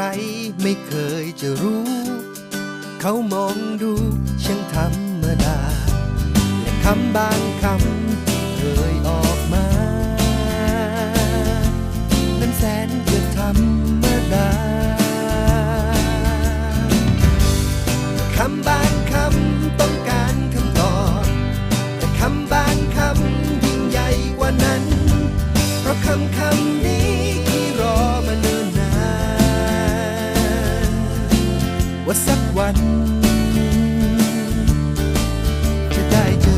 รไม่เคยจะรู้ เขามองดูช่างธรรมดา และคำบางคำที่เคยออกมา นั้นแสนจะทำ สักวัน จะได้เจอ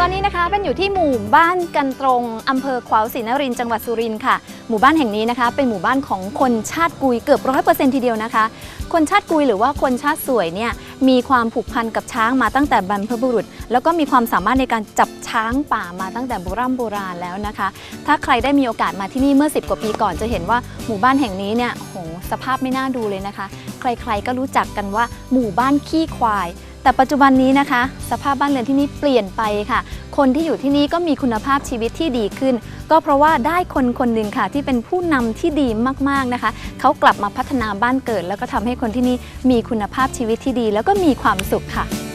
ตอนนี้นะคะเป็นอยู่ที่หมู่บ้านกันตรงอำเภอขวาวศรีนครินทร์จังหวัดสุรินทร์ค่ะ หมู่บ้านแห่งนี้นะคะ เป็นหมู่บ้านของคนชาติกุยเกือบร้อยเปอร์เซ็นต์ทีเดียวนะคะ คนชาติกุยหรือว่าคนชาติสวยเนี่ย มีความผูกพันกับช้างมาตั้งแต่บรรพบุรุษ แล้วก็มีความสามารถในการจับช้างป่ามาตั้งแต่โบราณโบราณแล้วนะคะ ถ้าใครได้มีโอกาสมาที่นี่เมื่อ 10 กว่าปีก่อนจะเห็นว่าหมู่บ้านแห่งนี้เนี่ยโหสภาพไม่น่าดูเลยนะคะ ใครๆก็รู้จักกันว่าหมู่บ้านขี้ควายแต่ปัจจุบันนี้นะคะ สภาพบ้านเรือนที่นี่เปลี่ยนไปค่ะ คนที่อยู่ที่นี่ก็มีคุณภาพชีวิตที่ดีขึ้น ก็เพราะว่าได้คนคนหนึ่งค่ะ ที่เป็นผู้นำที่ดีมากๆนะคะ เขากลับมาพัฒนาบ้านเกิด แล้วก็ทำให้คนที่นี่มีคุณภาพชีวิตที่ดี แล้วก็มีความสุขค่ะ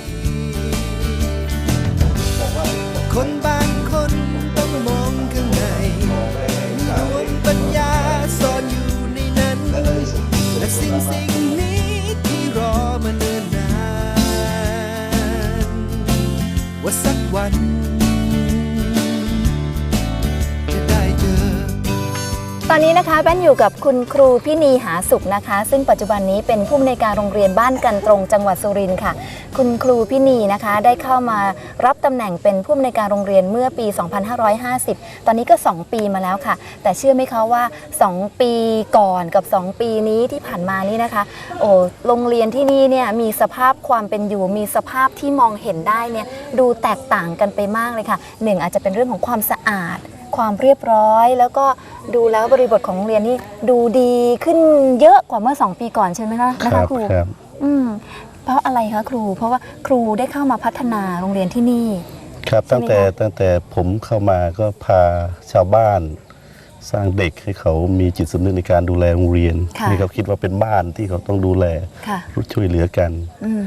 ตอนนี้นะคะแป้นอยู่กับคุณครูพี่นีหาสุขนะคะ ซึ่งปัจจุบันนี้เป็นผู้อำนวยการโรงเรียนบ้านกันตรงจังหวัดสุรินทร์ค่ะ คุณครูพี่นีนะคะได้เข้ามารับตำแหน่งเป็นผู้อำนวยการโรงเรียนเมื่อปี 2550 ตอนนี้ก็ 2 ปีมาแล้วค่ะ แต่เชื่อไหมคะว่า 2 ปีก่อนกับ 2 ปีนี้ที่ผ่านมานี่นะคะโอ้โรงเรียนที่นี่เนี่ยมีสภาพความเป็นอยู่ มีสภาพที่มองเห็นได้เนี่ยดูแตกต่างกันไปมากเลยค่ะหนึ่งอาจจะเป็นเรื่องของความสะอาด ความเรียบร้อย แล้วก็ดูแล้วบริบทของโรงเรียนนี่ดูดีขึ้นเยอะกว่าเมื่อ 2 ปีก่อนใช่ไหมคะนะครัคะบครูครับ อืมเพราะอะไรคะครู เพราะว่าครูได้เข้ามาพัฒนาโรงเรียนที่นี่ ครับใช่ตั้งไหมแต่คะ ตั้งแต่ผมเข้ามาก็พาชาวบ้าน สร้างเด็กให้เขามีจิตสำนึกในการดูแลโรงเรียนค่ะนี่เขาคิดว่าเป็นบ้านที่เขาต้องดูแลค่ะ รู้ช่วยเหลือกัน อืม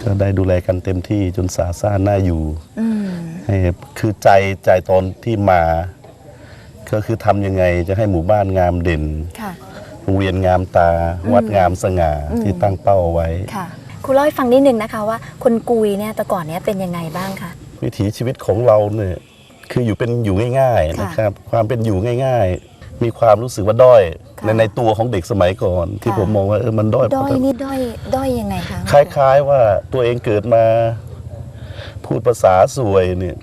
ก็ได้ดูแลกันเต็มที่จนสาซ่านน่าอยู่อืมให้คือใจใจตอนที่มา ก็คือทำยังไงจะให้หมู่บ้านงามเด่น ค่ะ โรงเรียนงามตา วัดงามสง่าอืมที่ตั้งเป้าเอาไว้ ค่ะครูเล่าให้ฟังนิดนึงนะคะว่าคนกุยเนี่ยแต่ก่อนเนี้ยเป็นยังไงบ้างคะ วิถีชีวิตของเราเนี่ย คืออยู่เป็นอยู่ง่ายๆค่ะนะครับ ความเป็นอยู่ง่าย ๆ มีความรู้สึกว่าด้อยค่ะในในตัวของเด็กสมัยก่อน ที่ค่ะผมมองว่าเออมันด้อยด้อยนี่ด้อยด้อยยังไงคะคล้าย ๆ ว่าตัวเองเกิดมา พูดภาษาสวยเนี่ย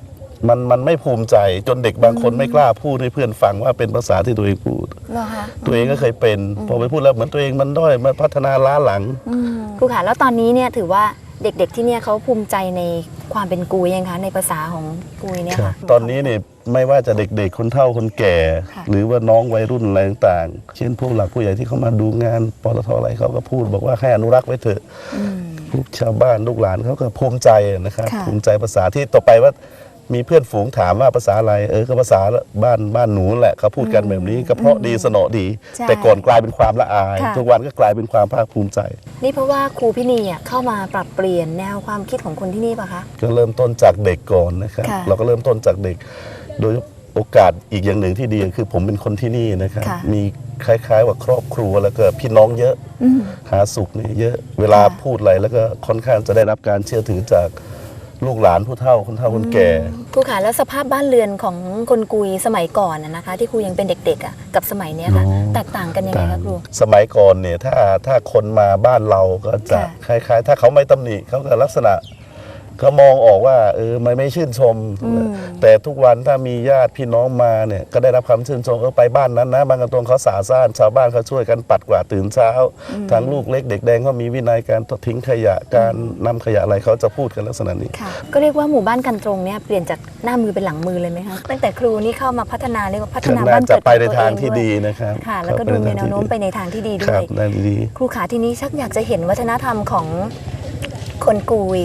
มันมันไม่ภูมิใจจนเด็กบางคนไม่กล้าพูดให้เพื่อนฟังว่าเป็นภาษาที่ตัวเองพูดเหรอคะตัวเองก็เคยเป็นพอไปพูดแล้วเหมือนตัวเองมันด้อยมันพัฒนาล้าหลังอืมครูค่ะแล้วตอนนี้เนี่ยถือว่าเด็กๆที่เนี่ยเขาภูมิใจใน ความเป็นกุยยังคะในภาษาของกุยเนี่ยค่ะ ตอนนี้เนี่ยไม่ว่าจะเด็กๆ คนเฒ่าคนแก่ ค่ะ หรือว่าน้องวัยรุ่นอะไรต่างๆ เช่นผู้หลักผู้ใหญ่ที่เขามาดูงานปตทอะไรเขาก็พูดบอกว่าให้อนุรักษ์ไว้เถอะอืม พวกชาวบ้านลูกหลานเขาก็ภูมิใจนะครับ ค่ะ ภูมิใจภาษาที่ต่อไปว่า มีเพื่อนฝูงถามว่าภาษาอะไร เออก็ภาษาบ้านบ้านหนูแหละเขาพูดกันแบบนี้ก็เพราะดีสนอดี ใช่แต่ก่อนกลายเป็นความละอาย ค่ะ ทุกวันก็กลายเป็นความภาคภูมิใจ นี่เพราะว่าครูพี่นีอะเข้ามาปรับเปลี่ยนแนวความคิดของคนที่นี่ปะคะ ก็เริ่มต้นจากเด็กก่อนนะครับ ค่ะเราก็เริ่มต้นจากเด็ก โดยโอกาสอีกอย่างหนึ่งที่ดีคือผมเป็นคนที่นี่นะครับ ค่ะ มีคล้ายๆว่าครอบครัวแล้วก็พี่น้องเยอะ อืม หาสุขนี่เยอะ เวลาค่ะ พูดอะไรแล้วก็ค่อนข้างจะได้รับการเชื่อถือจาก ลูกหลานผู้เฒ่าคนเฒ่าคนแก่ครูค่ะแล้วสภาพบ้านเรือนของคนกุยสมัยก่อนน่ะนะคะ ที่ครูยังเป็นเด็กๆอะกับสมัยเนี้ยค่ะอ๋อแตกต่างกันยังไงคะครูสมัยก่อนเนี่ยถ้าถ้าคนมาบ้านเราก็จะค่ะคล้ายๆ ถ้าเขาไม่ตำหนิเขาก็ลักษณะ ก็มองออกว่าเออไม่ไม่ชื่นชมอืมแต่ทุกวันถ้ามีญาติพี่น้องมาเนี่ยก็ได้รับคำชื่นชมเออไปบ้านนั้นนะบางกระตวงเขาสาซ่านชาวบ้านเขาช่วยกันปัดกวาดตื่นเช้าทั้งลูกเล็กเด็กแดงเขามีวินัยการทิ้งขยะการนำขยะอะไรเขาจะพูดกันลักษณะนี้ค่ะก็เรียกว่าหมู่บ้านกันตรงเนี่ยเปลี่ยนจากหน้ามือเป็นหลังมือเลยไหมคะตั้งแต่ครูนี่เข้ามาพัฒนาเรียกว่าพัฒก็นาน่าบ้านจะเกิดไปในของตัวทางเอที่ด้วยดีนะครับค่ะแล้วก็เข้าดูไปมีแนวโน้มไปทางในทางที่ดีที่ดีด้ครัวยบได้ดีครูขาทีนี้ชักอยากจะเห็นวัฒนธรรมของคนกุย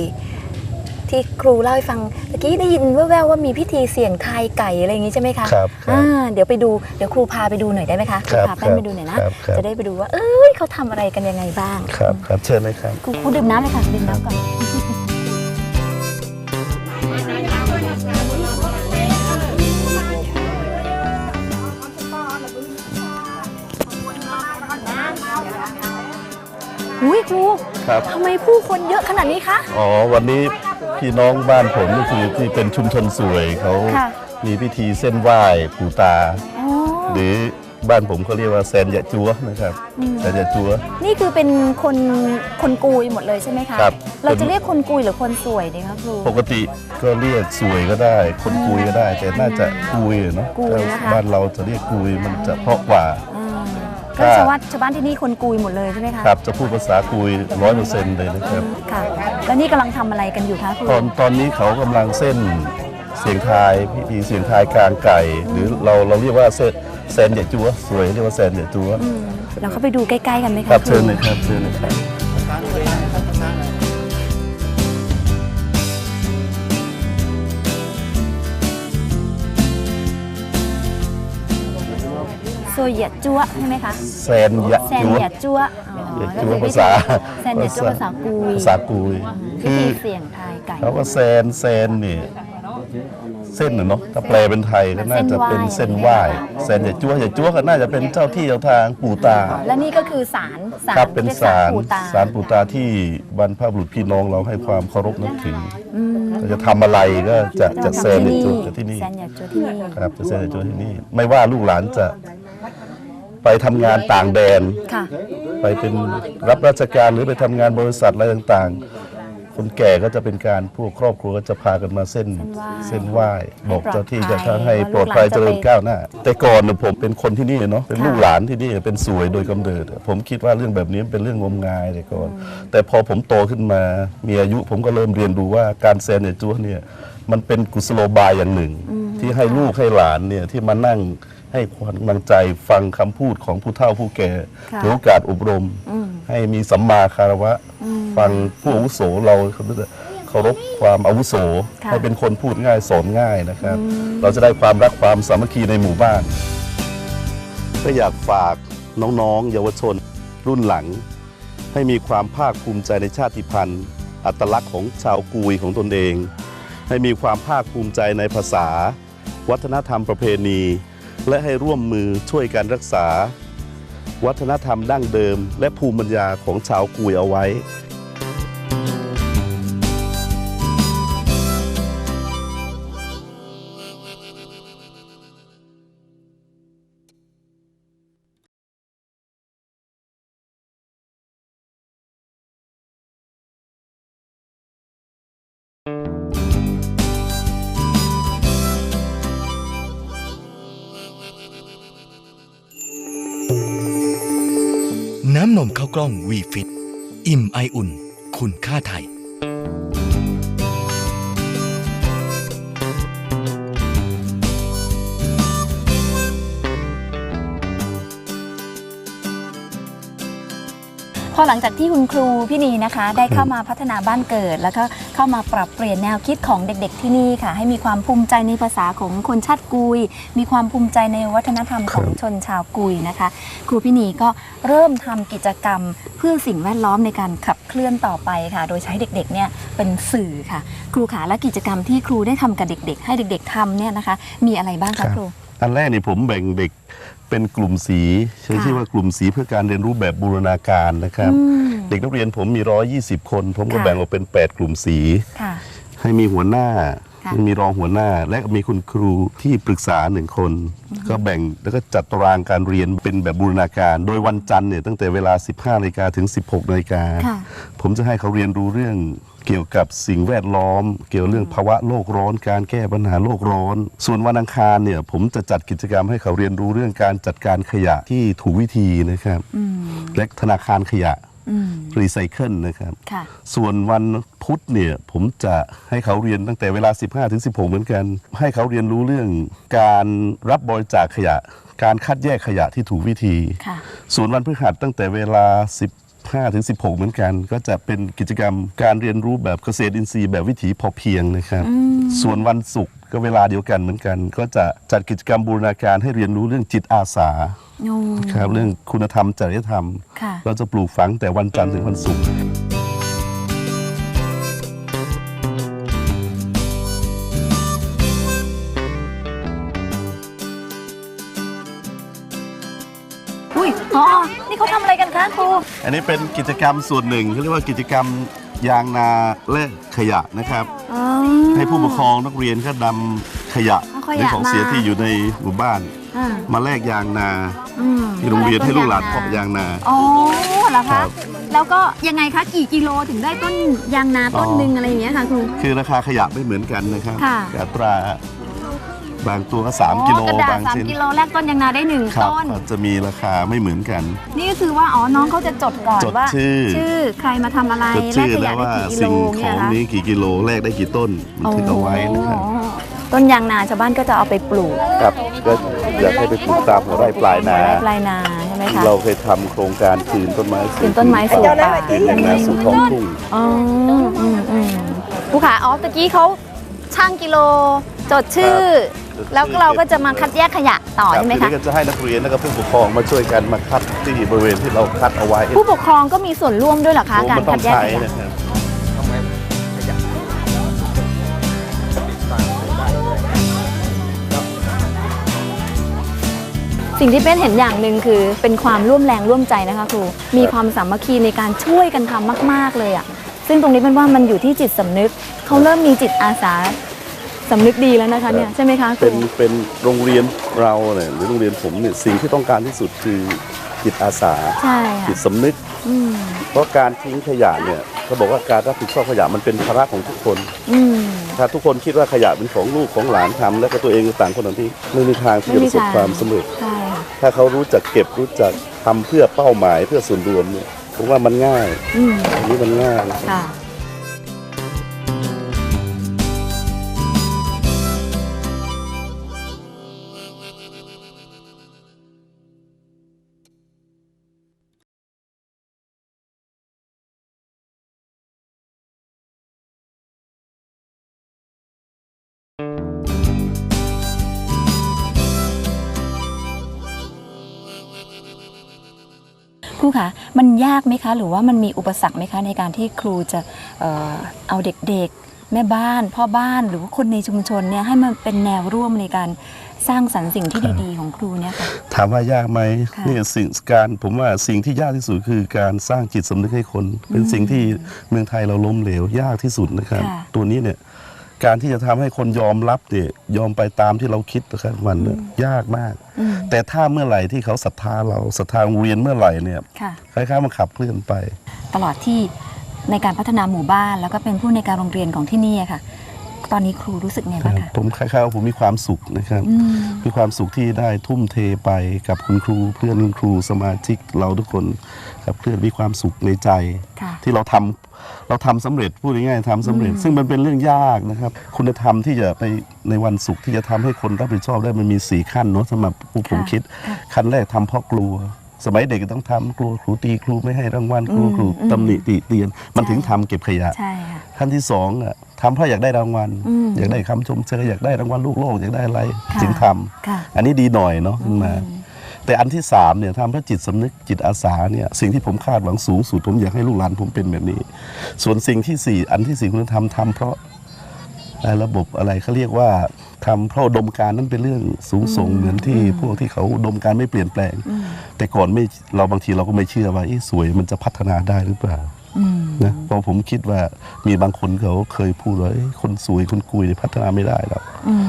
ที่ครูเล่าให้ฟังเมื่อกี้ได้ยินแว่วๆว่ามีพิธีเสี่ยงทายไก่อะไรอย่างนี้ใช่ไหมคะครับครับอ่าเดี๋ยวไปดูเดี๋ยวครูพาไปดูหน่อยได้ไหมคะครูครับพาแป้นครับไปดูหน่อยนะครับครับ จะได้ไปดูว่า เอ้ยเขาทำอะไรกันยังไงบ้างครับครับเชิญเลยครับ ครูครูดื่มน้ำเลยค่ะดื่มน้ำก่อน อุ้ยครูครับ ทำไมผู้คนเยอะขนาดนี้คะ อ๋อ วันนี้ พี่น้องบ้านผมก็คือที่เป็นชุมชนสวยเขาค่ะมีพิธีเส้นไหว้ปู่ตา อ๋อ หรือบ้านผมเขาเรียกว่าแซนยะจัวนะครับอืม แซนยะจัว นี่คือเป็นคนคนกุยหมดเลยใช่ไหมคะ ครับ เราจะเรียกคนกุยหรือคนสวยดีคะครู ปกติก็เรียกสวยก็ได้ คนกุยก็ได้ แต่น่าจะกุยเนาะกุยนะคะ บ้านเราจะเรียกกุยมันจะเพราะกว่าอ่าครั ก็บชาวบ้านชาวบ้านที่นี่คนกุยหมดเลยใช่ไหมคะครับจะพูดภาษากุยร้อยเปอร์เซ็นต์เลยนะครับค่ะแล้วนี่กำลังทำอะไรกันอยู่คะครูตอนตอนนี้เขากำลังเส้นเสียงทายพิธีเสียงทายกลางไก่ หรือเราเราเรียกว่าเซแซนเดจัวสวยเรียกว่าแซนเดจัวอืมเราเข้าไปดูใกล้ๆกันไหมคะครับคเชิญเลยครับเชิญเลยครับ โซเยจัวใช่ไหมคะแซนยะแซนจัวเยจัวอ๋ออย่าก็จัวคือภาษาแซนเยจัวภาษากุยภาษากุยพิคือธีเสี่ยงทายไก่ เขาว่าแซนแซนนี่เส้นน่ะเนาะถ้าแปลเป็นไทยก็น่าจะเป็นเส้นไหว้แซนอย่าจัวอย่าจัวก็น่าจะเป็นเจ้าที่เจ้าทางปู่ตา และนี่ก็คือศาลศาลครับเป็นรียกศาลปู่ตาศาลปู่ตาที่บรรพบุรุษพี่น้องเราให้ความเคารพนับถืออืมก็จะทำอะไรก็จะจะทำแซนอย่าจัวที่นี่แซนเยจัวที่นี่ครับจะแซนอย่าจัวที่นี่ ไม่ว่าลูกหลานจะ ไปทำงานต่างแดน ค่ะ ไปเป็นรับราชการหรือไปทำงานบริษัทอะไรต่างๆ คนแก่ก็จะเป็นการพวกครอบครัวก็จะพากันมาเส้นเส้เส้นนไหไหว้ว้บอกเจ้าที่ให้เจ้าปลอดภัยทางให้ว่าปลอดภัยลูกหลานเจริญจะไปก้าวหน้า แต่ก่อนเนี่ยผมเป็นคนที่นี่เนาะเป็นค่ะ ลูกหลานที่นี่เป็นสวยโดยกำเนิด ผมคิดว่าเรื่องแบบนี้เป็นเรื่องงมงายแต่ก่อน แต่พอผมโตขึ้นมามีอายุผมก็เริ่มเรียนรู้ว่าการแซนเนี่ยจ้วเนี่ยมันเป็นกุศโลบายอย่างหนึ่ง ที่ให้ลูกให้หลานเนี่ยที่มานั่ง ให้ความกำลังใจฟังคำพูดของผู้เฒ่าผู้แก่ค่ะถือโอกาสอบรม อืม ให้มีสัมมาคารวะอืมฟังผู้อาวุโสเราเคารพความอาวุโส ค่ะ ให้เป็นคนพูดง่ายสอนง่ายนะครับ เราจะได้ความรักความสามัคคีในหมู่บ้าน ก็อยากฝากน้องๆ เยาวชนรุ่นหลัง ให้มีความภาคภูมิใจในชาติพันธุ์ อัตลักษณ์ของชาวกุยของตนเอง ให้มีความภาคภูมิใจในภาษา วัฒนธรรมประเพณี และให้ร่วมมือช่วยการรักษา วัฒนธรรมดั้งเดิม และภูมิปัญญาของชาวกุยเอาไว้ กล้องวีฟิต อิ่มไออุ่น คุณค่าไทย พอหลังจากที่คุณครูพี่นีนะคะ ได้เข้ามาพัฒนาบ้านเกิด แล้วก็เข้ามาปรับเปลี่ยนแนวคิดของเด็กๆที่นี่ค่ะ ให้มีความภูมิใจในภาษาของคนชาติกุย มีความภูมิใจในวัฒนธรรมของชนชาวกุยนะคะ ครูพี่นีก็เริ่มทำกิจกรรมเพื่อสิ่งแวดล้อมในการขับเคลื่อนต่อไปค่ะ โดยใช้เด็กๆเนี่ยเป็นสื่อค่ะ ครูขาและกิจกรรมที่ครูได้ทำกับเด็ก ๆ ให้เด็ก ๆทำเนี่ยนะคะ มีอะไรบ้างครัคะบครูอันแรกนี่ผมแบ่งเด็ก เป็นกลุ่มสีใช้ค่ะชื่อว่ากลุ่มสีเพื่อการเรียนรู้แบบบูรณาการนะครับอืมเด็กนักเรียนผมมี 120 คน ผมก็ค่ะแบ่งออกเป็น 8 กลุ่มสีค่ะให้มีหัวหน้าค่ะมีรองหัวหน้าและมีคุณครูที่ปรึกษาหนึ่งคน ก็แบ่งแล้วก็จัดตารางการเรียนเป็นแบบบูรณาการ โดยวันจันทร์เนี่ยตั้งแต่เวลา 15นาฬิกาถึง 16นาฬิกาค่ะผมจะให้เขาเรียนรู้เรื่อง เกี่ยวกับสิ่งแวดล้อม เกี่ยวเรื่องภาวะโลกร้อน การแก้ปัญหาโลกร้อน ส่วนวันอังคารเนี่ยผมจะจัดกิจกรรมให้เขาเรียนรู้เรื่องการจัดการขยะที่ถูกวิธีนะครับอืมและธนาคารขยะอืมรีไซเคิลนะครับค่ะส่วนวันพุธเนี่ยผมจะให้เขาเรียนตั้งแต่เวลา 15ถึง16 เหมือนกัน ให้เขาเรียนรู้เรื่องการรับบริจาคขยะ การคัดแยกขยะที่ถูกวิธีค่ะส่วนวันพฤหัสตั้งแต่เวลา 15ถึง16 เหมือนกัน ก็จะเป็นกิจกรรมการเรียนรู้แบบเกษตรอินทรีย์แบบวิถีพอเพียงนะครับ ส่วนวันศุกร์ก็เวลาเดียวกันเหมือนกัน ก็จะจัดกิจกรรมบูรณาการให้เรียนรู้เรื่องจิตอาสาโอ้ครับเรื่องคุณธรรมจริยธรรม ค่ะ เราจะปลูกฝังแต่วันจันทร์ถึงวันศุกร์ อุ้ยอ๋อ นี่เขาทำอะไรกันคะครูอันนี้เป็นกิจกรรมส่วนหนึ่งเขาเรียกว่ากิจกรรมยางนาและขยะนะครับ อ๋อ ให้ผู้ปกครองนักเรียนก็นำขยะเอาขหรืยะของมาเสียที่อยู่ในหมู่บ้าน อ่ามาแลกยางนาอืมที่โรงเรียนให้ลูกหลานเพาะยางนา อ๋อเหรอครัคะ บ แล้วก็ยังไงคะ กี่กิโลถึงได้ต้นยางนาต้นหนึ่งอะไรอย่างเงี้ยค่ะครู คือราคาขยะไม่เหมือนกันนะครับค่ะอัตรา บางตัวก็สามกิโลอ๋อกระดาษบางสามชิ้นกิโลแรกต้นยางนาได้หนึ่งครับต้นจะมีราคาไม่เหมือนกัน นี่ก็คือว่าอ๋อน้องเขาจะจดก่อนจดว่าชื่อชื่อใครมาทำอะไรจดแลกชื่อขแล้ยะวได้ว่ากี่กิโลสิ่งขเนี่อยงคะนี้กี่กิโลแลกได้กี่ต้นบันทึกเอาไว้นะครับอ๋อต้นยางนาชาวบ้านก็จะเอาไปปลูกครับก็อยากให้ไปปลูกตามหัวไร่ปลายนาปลายนาใช่ไหมคะเราเคยทำโครงการคืนต้นไม้คืนต้นไม้สู่ป่าคืนยางนาสู่ท้องทุ่ง อ๋ออืมอืมผู้ขาอ๋อตะกี้เขาช่างกิโล จดชื่อ แล้วเราก็จะมาคัดแยกขยะต่อครับใช่ไหมทีคะนี้ก็จะให้นักเรียนและก็ผู้ปกครองมาช่วยกันมาคัดที่บริเวณที่เราคัดเอาไว้ ผู้ปกครองก็มีส่วนร่วมด้วยเหรอคะการมันต้คัอดงแยกใช้ขยะนะครับสิ่งที่เป็นเห็นอย่างหนึ่งคือเป็นความร่วมแรงร่วมใจนะคะครูมีความสามัคคีในการช่วยกันทำมาก ๆเลยอะซึ่งตรงนี้เป็นว่ามันอยู่ที่จิตสำนึกเขาเริ่มมีจิตอาสา สำนึกดีแล้วนะคะเนี่ยใช่ไหมคะครูเป็นเป็นโรงเรียนเราเนี่ยหรือโรงเรียนผมเนี่ยสิ่งที่ต้องการที่สุดคือจิตอาสาใช่ค่ะจิตสำนึก อืมเพราะการทิ้งขยะเนี่ยเขาบอกว่าการรับผิดชอบขยะมันเป็นภาระของทุกคน อืม ถ้าทุกคนคิดว่าขยะเป็นของลูกของหลานทำแล้วก็ตัวเองต่างคนต่างที่ไม่มีทางที่จะประสบความสำเร็จ ใช่ค่ะถ้าเขารู้จักเก็บรู้จักทำเพื่อเป้าหมายเพื่อส่วนรวมเนี่ยผมว่ามันง่ายอืมอันนี้มันง่าย ค่ะ ครูคะมันยากไหมคะ หรือว่ามันมีอุปสรรคไหมคะ ในการที่ครูจะเอ่อเอาเด็กๆ แม่บ้าน พ่อบ้านหรือว่าคนในชุมชนเนี่ยให้มันเป็นแนวร่วมในการสร้างสรรค์สิ่งที่ดีๆของครูเนี่ยค่ะ ถามว่ายากไหมค่ะนี่สิ่งการผมว่าสิ่งที่ยากที่สุดคือการสร้างจิตสำนึกให้คน เป็นสิ่งที่เมืองไทยเราล้มเหลวยากที่สุดนะครับ ค่ะ ตัวนี้เนี่ย การที่จะทำให้คนยอมรับเนี่ยยอมไปตามที่เราคิดนะครับมันเนี่ยยากมากอืมแต่ถ้าเมื่อไหร่ที่เขาศรัทธาเราศรัทธาโรงเรียนเมื่อไหร่เนี่ยค่ะคล้ายๆมันขับเคลื่อนไป ตลอดที่ในการพัฒนาหมู่บ้าน แล้วก็เป็นผู้ในการโรงเรียนของที่นี่อะค่ะ ตอนนี้ครูรู้สึกไงบ้างคะผมคล้ายๆว่าผมมีความสุขนะครับอืมมีความสุขที่ได้ทุ่มเทไปกับคุณครู เพื่อนคุณครูสมาชิกเราทุกคนครับเพื่อนมีความสุขในใจค่ะที่เราทำเราทำสำเร็จพูดง่ายๆทำสำเร็จ ซึ่งมันเป็นเรื่องยากนะครับ คุณธรรมที่จะไปในวันศุกร์ที่จะทำให้คนรับผิดชอบได้มันมีสี่ขั้นเนาะสำหรับผู้ผมค่ะคิดค่ะขั้นแรกทำเพราะกลัว สมัยเด็กก็ต้องทำกลัวครูตีครูไม่ให้รางวัลกลัวอืมครูอืม ตำหนิติเตียน มันใช่ถึงทำเก็บขยะ ใช่ค่ะ ขั้นที่สองอะทำเพราะอยากได้รางวัล อืมอยากได้คำชมเชยอยากได้รางวัลลูกโลกอยากได้อะไรค่ะจึงทำค่ะอันนี้ดีหน่อยเนาะขึ้นมา อืม แต่อันที่สามเนี่ยทำเพราะจิตสำนึกจิตอาสาเนี่ยสิ่งที่ผมคาดหวังสูงสุดผมอยากให้ลูกหลานผมเป็นแบบนี้ ส่วนสิ่งที่สี่อันที่สี่คุณธรรมทำเพราะเอ่อ ระบบอะไรเขาเรียกว่าทำเพราะอุดมการณ์นั้นเป็นเรื่องสูงส่งเหมือนที่พวกที่เขาอุดมการณ์ไม่เปลี่ยนแปลง แต่ก่อนไม่เราบางทีเราก็ไม่เชื่อว่าเอ๊ะสวยมันจะพัฒนาได้หรือเปล่าอืมนะเพราะผมคิดว่ามีบางคนเขาเคยพูดว่าเอ้ยคนสวยคนกุยเนี่ยพัฒนาไม่ได้หรอกอืม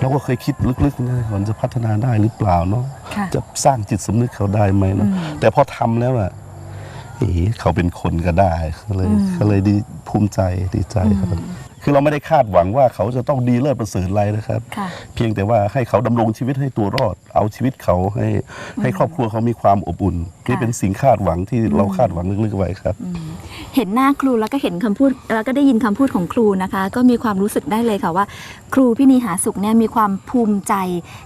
เราก็เคยคิดลึกๆนะมันจะพัฒนาได้หรือเปล่าเนาะค่ะจะสร้างจิตสำนึกเขาได้ไหมเนาะอืมแต่พอทำแล้วอะเอ๋เขาเป็นคนก็ได้ก็เลยอืมก็เลยดีภูมิใจดีใจครับ คือเราไม่ได้คาดหวังว่าเขาจะต้องดีเลิศประเสริฐอะไรนะครับ ค่ะ เพียงแต่ว่าให้เขาดำรงชีวิตให้ตัวรอด เอาชีวิตเขาให้ให้ครอบครัวเขามีความอบอุ่นนี่เป็นสิ่งคาดหวังที่เราคาดหวังลึกๆไว้ครับ เห็นหน้าครูแล้วก็เห็นคำพูดแล้วก็ได้ยินคำพูดของครูนะคะ ก็มีความรู้สึกได้เลยค่ะว่า ครูพี่นีหาสุขเนี่ยมีความภูมิใจ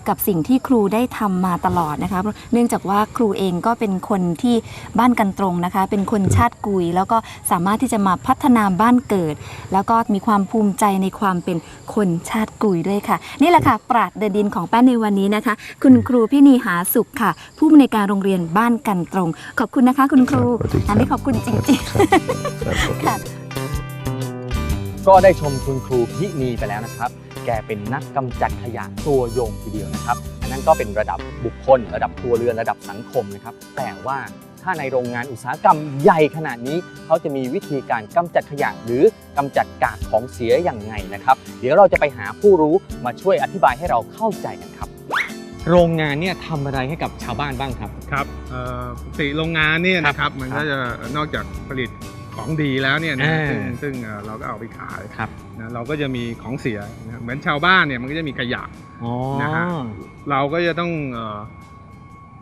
กับสิ่งที่ครูได้ทำมาตลอดนะคะเพราะเนื่องจากว่าครูเองก็เป็นคนที่บ้านกันตรงนะคะ เป็นคนชาติกุย แล้วก็สามารถที่จะมาพัฒนาบ้านเกิด แล้วก็มีความภูมิใจในความเป็นคนชาติกุยด้วยค่ะ นี่แหละค่ะปราดเดินดินของแป้นในวันนี้นะคะ คุณครูพี่นีหาสุขค่ะ ผู้อำนวยการโรงเรียนบ้านกันตรง ขอบคุณนะคะ คุณครูครับสวัสดีครับอันนี้ขอบคุณจริงครับๆค่ะก็ได้ชมคุณครูพินีไปแล้วนะครับ แกเป็นนักกำจัดขยะตัวยงทีเดียวนะครับ อันนั้นก็เป็นระดับบุคคล ระดับครัวเรือนระดับสังคมนะครับ แต่ว่า ถ้าในโรงงานอุตสาหกรรมใหญ่ขนาดนี้ เขาจะมีวิธีการกำจัดขยะหรือกำจัดกากของเสียอย่างไงนะครับ เดี๋ยวเราจะไปหาผู้รู้มาช่วยอธิบายให้เราเข้าใจกันครับ โรงงานเนี่ยทำอะไรให้กับชาวบ้านบ้างครับครับเอ่อปกติโรงงานเนี่ยนะครับมันครับก็จะนอกจากผลิตของดีแล้วเนี่ยนะอ่าซึ่งซึ่งเอ่อเราก็เอาไปขายครับนะเราก็จะมีของเสียนะเหมือนชาวบ้านเนี่ยมันก็จะมีขยะอ๋อนะฮะเราก็จะต้องเอ่อ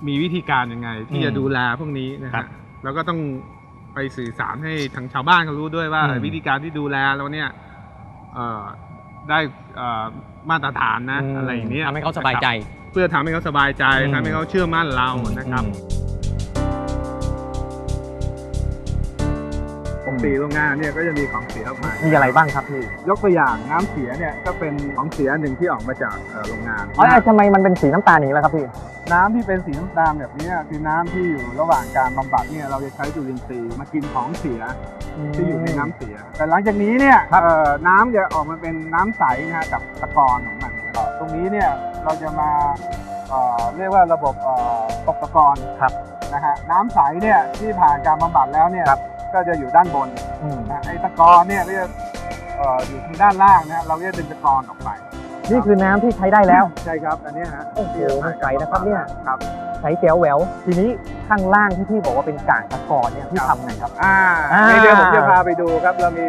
มีวิธีการยังไง ที่อืมจะดูแลพวกนี้นะครัฮะบ แล้วก็ต้องไปสื่อสารให้ทางชาวบ้านเขารู้ด้วยว่า อืม วิธีการที่ดูแลเราเนี่ยเอ่อได้เอ่อมาตรฐานนะ อะไรอย่างเนี้ยทำให้เขาสบายใจ เพื่อทำให้เขาสบายใจอืม ทำให้เขาเชื่อมั่นเรานะครับปก ติโรงงานเนี่ยก็จะมีของเสียออกมา มีอะไรบ้างครับพี่ยกตัวอย่างน้ำเสียเนี่ยก็เป็นของเสียหนึ่งที่ออกมาจากเอ่อโรงงาน อ๋อทำไมมันเป็นสีน้ำตาลอย่างนี้ล่ะครับพี่ น้ำที่เป็นสีน้ำตาลแบบเนี้ยคือน้ำที่อยู่ระหว่างการบำบัดเนี่ยเราจะใช้จุลินทรีย์มากินของเสียที่อยู่ในน้ำเสีย แต่หลังจากนี้เนี่ยเอ่อน้ำจะออกมาเป็นน้ำใสนะฮะกับตะกอนของมันตรงนี้เนี่ยเราจะมาเอ่อเรียกว่าระบบเอ่อตกตะกอนครับนะฮะน้ำใสเนี่ยที่ผ่านการบำบัดแล้วเนี่ย ก็จะอยู่ด้านบนนะไอ้ตะกอนเนี่ยก็จะเอ่ออยู่ทางด้านล่างนะเราก็จะดึงตะกอนออกไปนี่คือน้ำที่ใช้ได้แล้ว ใช่ครับอันเนี้ยฮะโอ้โหมันใสนะครับเนี่ย ครับ ใช้แจ๋วแหววทีนี้ข้างล่างที่พี่บอกว่าเป็นกากตะกอนเนี่ยพี่ครับทำไงครับ อ่าอ่า ในเรื่องผมจะพาไปดูครับ เรามี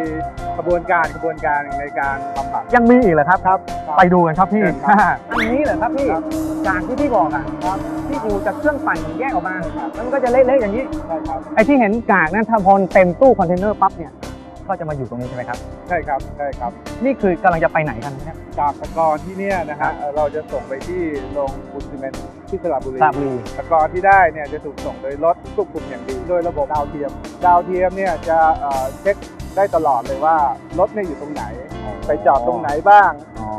กระบวนการกระบวนการในการบำบัด ยังมีอีกเหรอครับครับ ไปดูกันครับพี่เชิญครับ อันนี้เหรอครับพี่ครับ กากที่พี่บอกอะที่อยู่จากเครื่องปั่นแยกออกมาแล้วมันก็จะเละๆอย่างนี้ใช่ครับไอ้ที่เห็นกากนั่นถ้าพอเต็มตู้คอนเทนเนอร์ปั๊บเนี่ยก็จะมาอยู่ตรงนี้ใช่ไหมครับ ใช่ครับใช่ครับ นี่คือกำลังจะไปไหนกันเนี่ยจากตะกอนที่เนี่ยนะฮะเอ่อเราจะส่งไปที่โรงปูนซีเมนต์ ที่สระบุรีทราบรี ตะกอนที่ได้เนี่ยจะถูกส่งโดยรถควบคุมอย่างดีโดยระบบดาวเทียม ดาวเทียมเนี่ยจะเอ่อเช็คได้ตลอดเลยว่ารถเนี่ยอยู่ตรงไหน ไปจอดตรงไหนบ้าง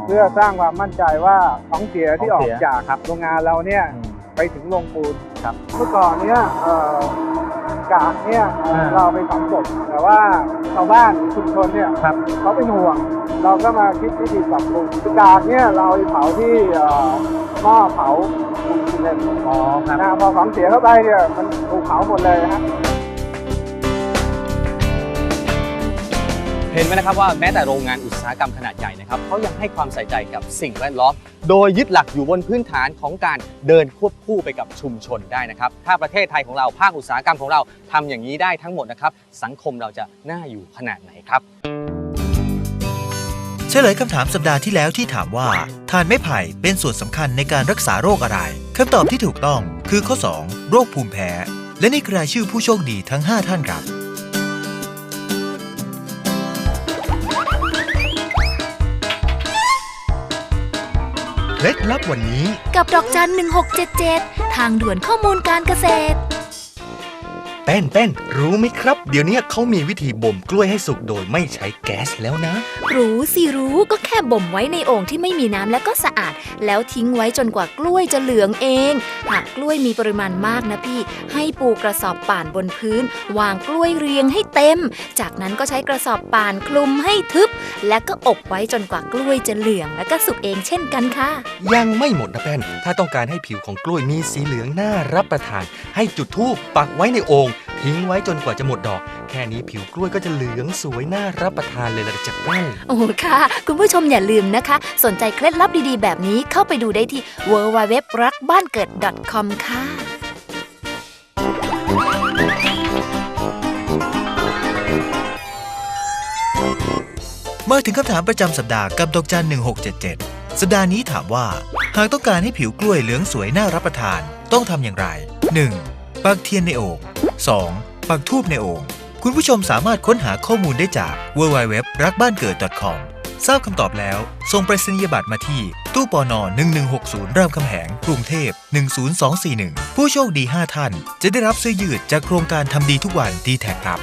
เพื่อสร้างความมั่นใจว่าของเสียที่ออกจากโรงงานเราเนี่ยอืม ไปถึงโรงปูน ครับ เมื่อก่อนเนี่ยเอ่อกากเนี่ยเอ่ออ่า เราไปฝังกบแต่ว่าชาวบ้านชุมชนเนี่ยครับ เขาเป็นห่วง เราก็มาคิดวิธีปรับปรุงกากเนี่ยเราเอาไปเผาที่เอ่อหม้อเผาปูนซีเมนต์อ๋อครับ นะพอของเสียเข้าไปเนี่ยมันถูกเผาหมดเลยฮะ เห็นไหมนะครับว่าแม้แต่โรงงานอุตสาหกรรมขนาดใหญ่นะครับเขายังให้ความใส่ใจกับสิ่งแวดล้อม โดยยึดหลักอยู่บนพื้นฐานของการเดินควบคู่ไปกับชุมชนได้นะครับ ถ้าประเทศไทยของเราภาคอุตสาหกรรมของเราทำอย่างนี้ได้ทั้งหมดนะครับ สังคมเราจะน่าอยู่ขนาดไหนครับเฉลยคำถามสัปดาห์ที่แล้วที่ถามว่า ทานไม้ไผ่เป็นส่วนสำคัญในการรักษาโรคอะไรคำตอบที่ถูกต้องคือข้อ 2 โรคภูมิแพ้ และนี่คือรายชื่อผู้โชคดีทั้ง 5 ท่านครับ ล็ดลับวันนี้ กับดอกจัน 1677 ทางด่วนข้อมูลการเกษตร แป้นแป้นรู้ไหมครับ เดี๋ยวนี้เขามีวิธีบ่มกล้วยให้สุกโดยไม่ใช้แก๊สแล้วนะ รู้สิรู้ก็แค่บ่มไว้ในโอ่งที่ไม่มีน้ำและก็สะอาด แล้วทิ้งไว้จนกว่ากล้วยจะเหลืองเอง หากกล้วยมีปริมาณมากนะพี่ ให้ปูกระสอบป่านบนพื้น วางกล้วยเรียงให้เต็ม จากนั้นก็ใช้กระสอบป่านคลุมให้ทึบ และก็อบไว้จนกว่ากล้วยจะเหลืองและก็สุกเองเช่นกันค่ะ ยังไม่หมดนะแป้นถ้าต้องการให้ผิวของกล้วยมีสีเหลืองน่ารับประทาน ให้จุดธูปปักไว้ในโอ่งทิ้งไว้จนกว่าจะหมดดอก แค่นี้ผิวกล้วยก็จะเหลืองสวยน่ารับประทานเลยละจ้ะแป้นโอ้ค่ะ คุณผู้ชมอย่าลืมนะคะ สนใจเคล็ดลับดีๆ แบบนี้เข้าไปดูได้ที่ w w w รักบ้านเกิด .com ค่ะคมาถึงคำถามประจำสัปดาห์กับดอกจัน 1677 สัปดาห์นี้ถามว่า หากต้องการให้ผิวกล้วยเหลืองสวยน่ารับประทาน ต้องทำอย่างไร 1. ปักเทียนในโอ่ง 2. ปักทูบในโอ่ง คุณผู้ชมสามารถค้นหาข้อมูลได้จาก www รักบ้านเกิด .com ทราบคำตอบแล้ว ส่งไปรษณียบัตรมาที่ ตู้ปอนอ1160 รามคำแหง กรุงเทพ 10241 ผู้โชคดี 5 ท่าน จะได้รับเสื้อยืดจากโครงการทำดีทุกวันดีแท็ครับ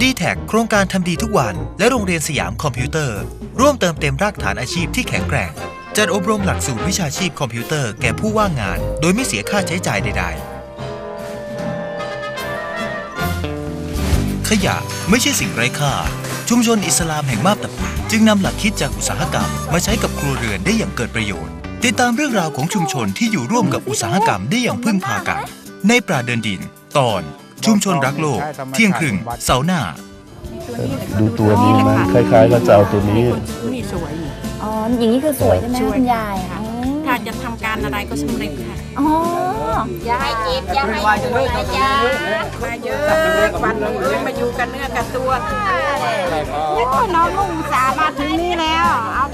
d t แท็โครงการทำดีทุกวัน และโรงเรียนสยามคอมพิวเตอร์ ร่วมเติมเต็มรากฐานอาชีพที่แข็งแกร่ง จัดอบรมหลักสูตรวิชาชีพคอมพิวเตอร์แก่ผู้ว่างงาน โดยไม่เสียค่าใช้จ่ายใด ๆ ขยะไม่ใช่สิ่งไร้ค่า ชุมชนอิสลามแห่งมาบตาพุจึงนำหลักคิดจากอุตสาหกรรม มาใช้กับครัวเรือนได้อย่างเกิดประโยชน์ ติดตามเรื่องราวของชุมชนที่อยู่ร่วมกับอุตสาหกรรมได้อย่างพึ่งพากัน ในปราเดินดิน ตอน ชุมชนรักโลก เที่ยงครึ่งเสาร์หน้า ดูตัวนี้นคล้ายๆก็จะเอาตัวนี้ นี่สวยอ๋ อ อย่างนี้คือสวยใช่ไหมสวย คุณยายค่ะ อ๋อถ้าจะทำการอะไรก็สำเร็จค่ะอ๋อยายจีบยายมาเยอะมาเยอะวันหนึงเอ้ยมาอยู่กันเนื้อกับตัวโอ้น้องลุงสามาถึงนี่แล้ว เอา